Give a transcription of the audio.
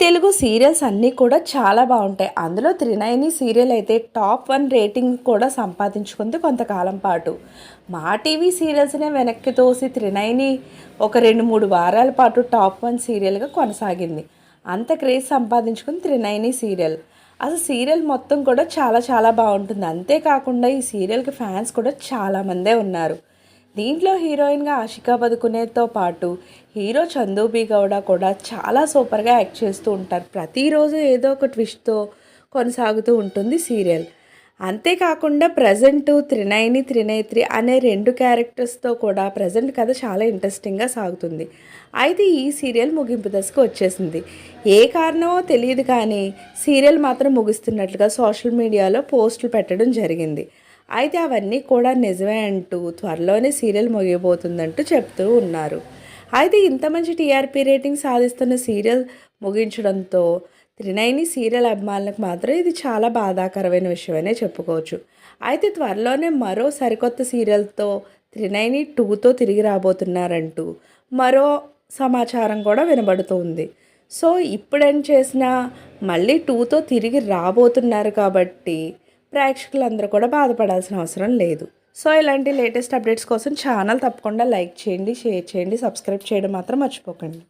Telugu serials అన్నీ కూడా చాలా బాగుంటాయి. అందులో త్రినయని సీరియల్ అయితే టాప్ వన్ రేటింగ్ కూడా సంపాదించుకుంది కొంతకాలం పాటు. మా టీవీ సీరియల్స్నే వెనక్కి తోసి త్రినయని ఒక రెండు మూడు వారాల పాటు టాప్ వన్ సీరియల్గా కొనసాగింది. అంత క్రేజ్ సంపాదించుకుంది త్రినయని సీరియల్. అసలు సీరియల్ మొత్తం కూడా చాలా చాలా బాగుంటుంది. అంతేకాకుండా ఈ సీరియల్కి ఫ్యాన్స్ కూడా చాలామందే ఉన్నారు. దీంట్లో హీరోయిన్గా ఆషికా పదుకునేతో పాటు హీరో చందు బి గౌడ కూడా చాలా సూపర్గా యాక్ట్ చేస్తూ ఉంటారు. ప్రతిరోజు ఏదో ఒక ట్విస్ట్తో కొనసాగుతూ ఉంటుంది సీరియల్. అంతేకాకుండా ప్రజెంట్ త్రినయని త్రినేత్రి అనే రెండు క్యారెక్టర్స్తో కూడా ప్రజెంట్ కథ చాలా ఇంట్రెస్టింగ్గా సాగుతుంది. అయితే ఈ సీరియల్ ముగింపు దశకు వచ్చేసింది. ఏ కారణమో తెలియదు కానీ సీరియల్ మాత్రం ముగుస్తున్నట్లుగా సోషల్ మీడియాలో పోస్టులు పెట్టడం జరిగింది. అయితే అవన్నీ కూడా నిజమే అంటూ త్వరలోనే సీరియల్ ముగియబోతుందంటూ చెప్తూ ఉన్నారు. అయితే ఇంత మంచి టీఆర్పీ రేటింగ్ సాధిస్తున్న సీరియల్ ముగించడంతో త్రినైని సీరియల్ అభిమానులకు మాత్రం ఇది చాలా బాధాకరమైన విషయమనే చెప్పుకోవచ్చు. అయితే త్వరలోనే మరో సరికొత్త సీరియల్తో త్రినైని టూతో తిరిగి రాబోతున్నారంటూ మరో సమాచారం కూడా వినబడుతుంది. సో ఇప్పుడేం చేసినా మళ్ళీ టూతో తిరిగి రాబోతున్నారు కాబట్టి ప్రేక్షకులందరూ కూడా బాధపడాల్సిన అవసరం లేదు. సో ఇలాంటి లేటెస్ట్ అప్డేట్స్ కోసం ఛానల్ తప్పకుండా లైక్ చేయండి షేర్ చేయండి సబ్స్క్రైబ్ చేయడం మాత్రం మర్చిపోకండి.